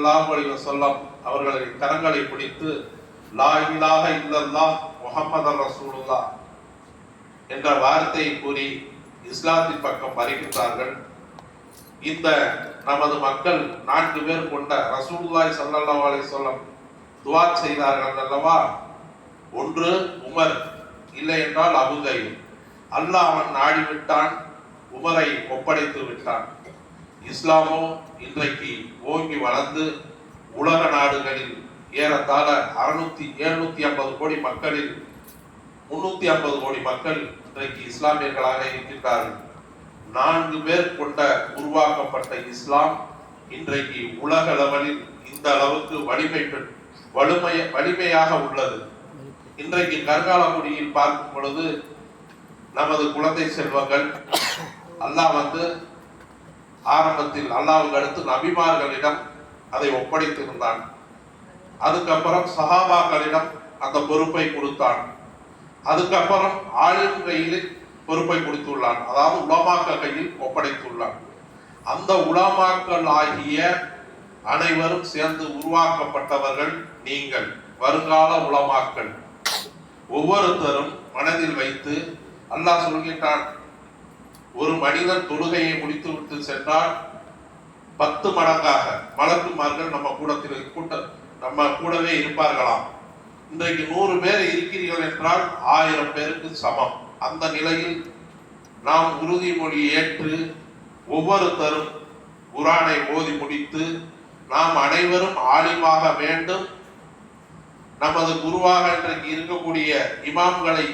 ஸல்லல்லாஹு அலைஹி வஸல்லம் அவர்களின் கரங்களை பிடித்து லா இலாஹ இல்லல்லாஹ் முஹம்மது ரசூலுல்லாஹ் என்ற வார்த்தையை கூறி இஸ்லாத்தின் பக்கம் வருகின்றார்கள். இந்த நமது மக்கள் நான்கு பேர் கொண்ட ரசூலுல்லாஹி சல்லல்லா அலி சொல்லம் துவா செய்தார்கள் அல்லவா? ஒன்று உமர். இல்லை என்றால் அபுதை அல்லாஹ் அவன் நாடிவிட்டான் உமரை ஒப்படைத்து விட்டான். இஸ்லாமோ இன்றைக்கு ஓங்கி வளர்ந்து உலக நாடுகளில் ஏறத்தாழ அறுநூத்தி எழுநூத்தி ஐம்பது கோடி மக்களில் முன்னூத்தி ஐம்பது கோடி மக்கள் இன்றைக்கு இஸ்லாமியர்களாக இருக்கின்றார்கள். நான்கு பேர் கொண்ட உருவாக்கப்பட்ட இஸ்லாம் இன்றைக்கு உலக லெவலில் இந்த அளவுக்கு வலிமை வலிமை வலிமையாக உள்ளது. இன்றைக்கு கருங்காலக்குடியில் பார்க்கும் பொழுது நமது குழந்தை செல்வங்கள் அல்லாஹ் வந்து ஆரம்பத்தில் அல்லாவுக்கு அடுத்து நபிமார்களிடம் அதை ஒப்படைத்திருந்தான். அதுக்கப்புறம் சஹாபாக்களிடம் அந்த பொறுப்பை கொடுத்தான். அதுக்கப்புறம் ஆளும் கையில் பொறுப்பை கொடுத்துள்ளான். அதாவது உலமாக்கள் கையில் ஒப்படைத்துள்ளான். அந்த உலமாக்கள் ஆகிய அனைவரும் சேர்ந்து உருவாக்கப்பட்டவர்கள் நீங்கள் வருங்கால உலமாக்கள். ஒவ்வொருத்தரும் மனதில் வைத்து அல்லாஹ் சொல்கின்றான் ஒரு மனிதன் தொழுகையை முடித்துவிட்டு சென்றால் பத்து மடங்காக மலக்குமார்கள் நம்ம கூடத்தில் கூட்ட நம்ம கூடவே இருப்பார்களாம். இன்றைக்கு நூறு பேர் இருக்கிறீர்கள் என்றால் ஆயிரம் பேருக்கு சமம். அந்த நிலையில் நாம் உறுதிமொழி ஏற்று ஒவ்வொருத்தரும் குரானை ஓதி முடித்து நாம் அனைவரும் ஆலிமாக வேண்டும். நமது குருவாக இன்றைக்கு இருக்கக்கூடிய இமாம்களை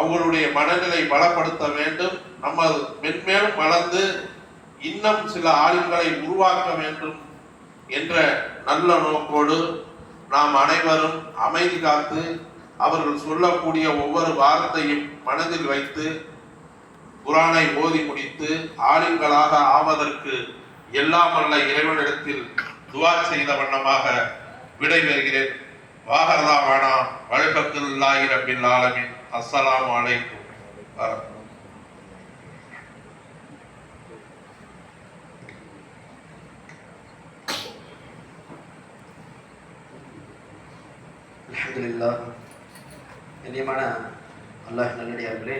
அவர்களுடைய மனநிலை பலப்படுத்த வேண்டும். நம்ம மென்மேலும் வளர்ந்து இன்னும் சில ஆளுங்களை உருவாக்க வேண்டும் என்ற நல்ல நோக்கோடு நாம் அனைவரும் அமைதி காத்து அவர்கள் சொல்லக்கூடிய ஒவ்வொரு வார்த்தையும் மனதில் வைத்து குரானை ஓதி முடித்து ஆளுங்களாக ஆவதற்கு எல்லாம் வல்ல இறைவனிடத்தில் துவா செய்த வண்ணமாக விடைபெறுகிறேன். வாகரதா வானா வழக்கத்துல்லாஹி ரப்பில் ஆலமீன். அஸ்ஸலாமு அலைக்கும். வரஹ்மத்துல்லாஹி கண்ணியமான அல்லாஹ் நல்லடியார்களே